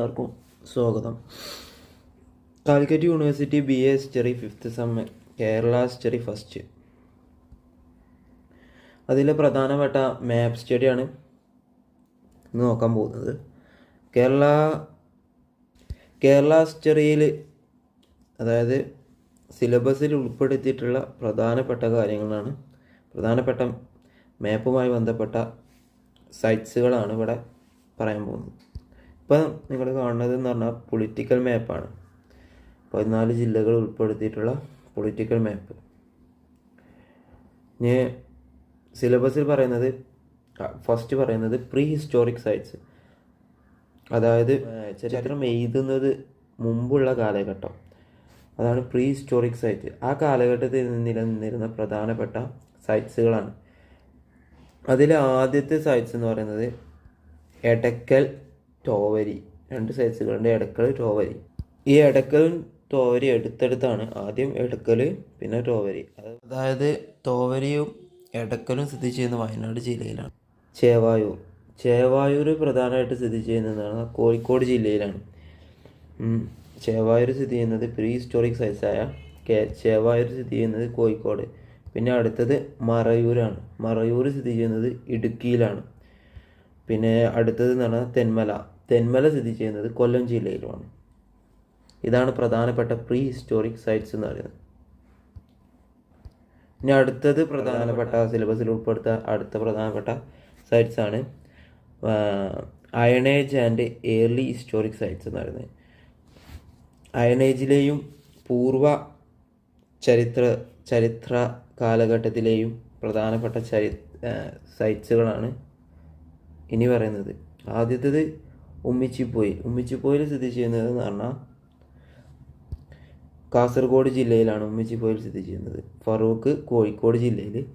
എല്ലാവർക്കും സ്വാഗതം. Calicut university B A history fifth sem Kerala history first. അതിലെ പ്രധാനപ്പെട്ട മാപ്പ് സ്റ്റഡിയാണ് ഇന്ന് നോക്കാൻ പോകുന്നത്. കേരള കേരള ഹിസ്റ്ററിയിൽ അതായത് സിലബസിൽ ഉൾപ്പെടുത്തിയിട്ടുള്ള പ്രധാനപ്പെട്ട കാര്യങ്ങളാണ്. പ്രധാനപ്പെട്ട മാപ്പുമായി ബന്ധപ്പെട്ട സൈറ്റ്സുകളാണ് ഇവിടെ പറയാൻ പോകുന്നത്. ഇപ്പം നിങ്ങൾ കാണുന്നത് എന്ന് പറഞ്ഞാൽ പൊളിറ്റിക്കൽ മാപ്പാണ് പതിനാല് ജില്ലകൾ ഉൾപ്പെടുത്തിയിട്ടുള്ള പൊളിറ്റിക്കൽ മാപ്പ് ഇനി സിലബസിൽ പറയുന്നത് ഫസ്റ്റ് പറയുന്നത് പ്രീ ഹിസ്റ്റോറിക് സൈറ്റ്സ് അതായത് ചരിത്രം എഴുതുന്നത് മുമ്പുള്ള കാലഘട്ടം. അതാണ് പ്രീ ഹിസ്റ്റോറിക് സൈറ്റ് ആ കാലഘട്ടത്തിൽ നിലനിന്നിരുന്ന പ്രധാനപ്പെട്ട സൈറ്റ്സുകളാണ് അതിലെ ആദ്യത്തെ സൈറ്റ്സ് എന്ന് പറയുന്നത് എടക്കൽ ടോവരി രണ്ട് സൈസുകളുടെ എടക്കൽ തോവരി. ഈ എടക്കലും തോവരി അടുത്തടുത്താണ് ആദ്യം എടക്കൽ പിന്നെ ടോവരി അതായത് ടോവരിയും എടക്കലും സ്ഥിതി ചെയ്യുന്ന വയനാട് ജില്ലയിലാണ്. ചേവായൂർ. ചേവായൂർ പ്രധാനമായിട്ട് സ്ഥിതി ചെയ്യുന്നതാണ് കോഴിക്കോട് ജില്ലയിലാണ്. ചേവായൂർ സ്ഥിതി ചെയ്യുന്നത് പ്രീ ഹിസ്റ്റോറിക് സൈസായ കെ ചേവായൂർ സ്ഥിതി ചെയ്യുന്നത് കോഴിക്കോട്. പിന്നെ അടുത്തത് മറയൂരാണ്. മറയൂർ സ്ഥിതി ചെയ്യുന്നത് ഇടുക്കിയിലാണ്. പിന്നെ അടുത്തത് എന്ന് തെന്മല. തെന്മല സ്ഥിതി ചെയ്യുന്നത് കൊല്ലം ജില്ലയിലുമാണ്. ഇതാണ് പ്രധാനപ്പെട്ട പ്രീ ഹിസ്റ്റോറിക് സൈറ്റ്സ് എന്ന് പറയുന്നത്. ഇനി അടുത്തത് പ്രധാനപ്പെട്ട സിലബസിൽ ഉൾപ്പെടുത്ത അടുത്ത പ്രധാനപ്പെട്ട സൈറ്റ്സ് ആണ് iron age and early historic sites എന്ന് പറയുന്നത്. അയണേജിലെയും പൂർവ ചരിത്ര ചരിത്ര കാലഘട്ടത്തിലെയും പ്രധാനപ്പെട്ട ചരി സൈറ്റ്സുകളാണ് ഇനി പറയുന്നത്. ആദ്യത്തേത് ഉമ്മിച്ചിപ്പോയി. ഉമ്മിച്ചിപ്പോയിൽ സ്ഥിതി ചെയ്യുന്നത് എന്ന് പറഞ്ഞാൽ കാസർഗോഡ് ജില്ലയിലാണ് ഉമ്മിച്ചിപ്പോയിൽ സ്ഥിതി ചെയ്യുന്നത്. ഫറൂഖ് കോഴിക്കോട് ജില്ലയിൽ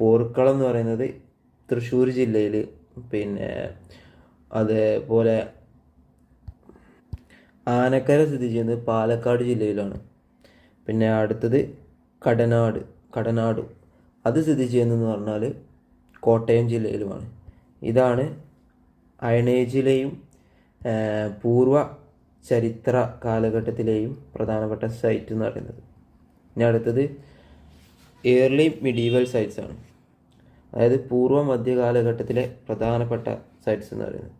പോർക്കളം എന്ന് പറയുന്നത് തൃശ്ശൂർ ജില്ലയിൽ പിന്നെ അതേപോലെ ആനക്കര സ്ഥിതി ചെയ്യുന്നത് പാലക്കാട് ജില്ലയിലാണ്. പിന്നെ അടുത്തത് കടനാട് കടനാട്. അത് സ്ഥിതി ചെയ്യുന്നതെന്ന് പറഞ്ഞാൽ കോട്ടയം ജില്ലയിലുമാണ്. ഇതാണ് അയണേജിലെയും പൂർവ ചരിത്ര കാലഘട്ടത്തിലെയും പ്രധാനപ്പെട്ട സൈറ്റ് എന്ന് പറയുന്നത്. ഇനി അടുത്തത് ഏർലി മിഡീവൽ സൈറ്റ്സ് ആണ്. അതായത് പൂർവ മധ്യകാലഘട്ടത്തിലെ പ്രധാനപ്പെട്ട സൈറ്റ്സ് എന്ന് പറയുന്നത്.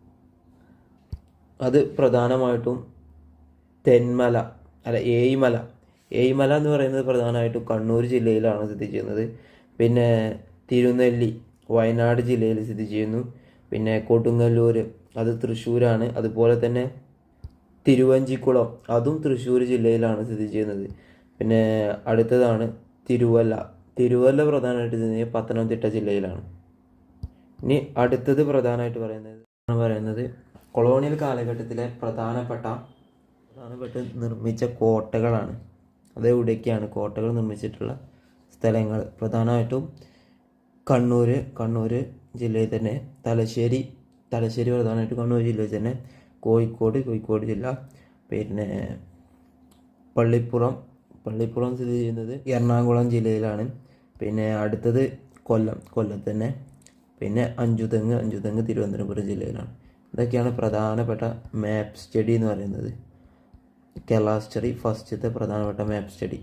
അത് പ്രധാനമായിട്ടും തെന്മല അല്ല ഏയ്മല ഏയ്മല എന്ന് പറയുന്നത് പ്രധാനമായിട്ടും കണ്ണൂർ ജില്ലയിലാണ് സ്ഥിതി ചെയ്യുന്നത്. പിന്നെ തിരുനെല്ലി വയനാട് ജില്ലയിൽ സ്ഥിതി ചെയ്യുന്നു. പിന്നെ കൊടുങ്ങല്ലൂർ അത് തൃശ്ശൂരാണ്. അതുപോലെ തന്നെ തിരുവഞ്ചിക്കുളം അതും തൃശ്ശൂർ ജില്ലയിലാണ് സ്ഥിതി ചെയ്യുന്നത്. പിന്നെ അടുത്തതാണ് തിരുവല്ല. തിരുവല്ല പ്രധാനമായിട്ട് സ്ഥിതി ചെയ്യുന്നത് പത്തനംതിട്ട ജില്ലയിലാണ്. ഇനി അടുത്തത് പ്രധാനമായിട്ട് പറയുന്നത് പറയുന്നത് കൊളോണിയൽ കാലഘട്ടത്തിലെ പ്രധാനപ്പെട്ട പ്രധാനപ്പെട്ട് നിർമ്മിച്ച കോട്ടകളാണ്. അത് എവിടെയൊക്കെയാണ് കോട്ടകൾ നിർമ്മിച്ചിട്ടുള്ള സ്ഥലങ്ങൾ. പ്രധാനമായിട്ടും കണ്ണൂർ കണ്ണൂർ ജില്ലയിൽ തന്നെ തലശ്ശേരി തലശ്ശേരി പ്രധാനമായിട്ട് കണ്ണൂർ ജില്ലയിൽ തന്നെ കോഴിക്കോട് കോഴിക്കോട് ജില്ല പിന്നെ പള്ളിപ്പുറം പള്ളിപ്പുറം സ്ഥിതി ചെയ്യുന്നത് എറണാകുളം ജില്ലയിലാണ്. പിന്നെ അടുത്തത് കൊല്ലം കൊല്ലത്ത് തന്നെ. പിന്നെ അഞ്ചുതെങ്ങ് അഞ്ചുതെങ്ങ് തിരുവനന്തപുരം ജില്ലയിലാണ്. ഇതൊക്കെയാണ് പ്രധാനപ്പെട്ട മാപ്പ് സ്റ്റഡി എന്ന് പറയുന്നത്. കേരള ഹിസ്റ്ററി ഫസ്റ്റത്തെ പ്രധാനപ്പെട്ട മാപ്പ് സ്റ്റഡി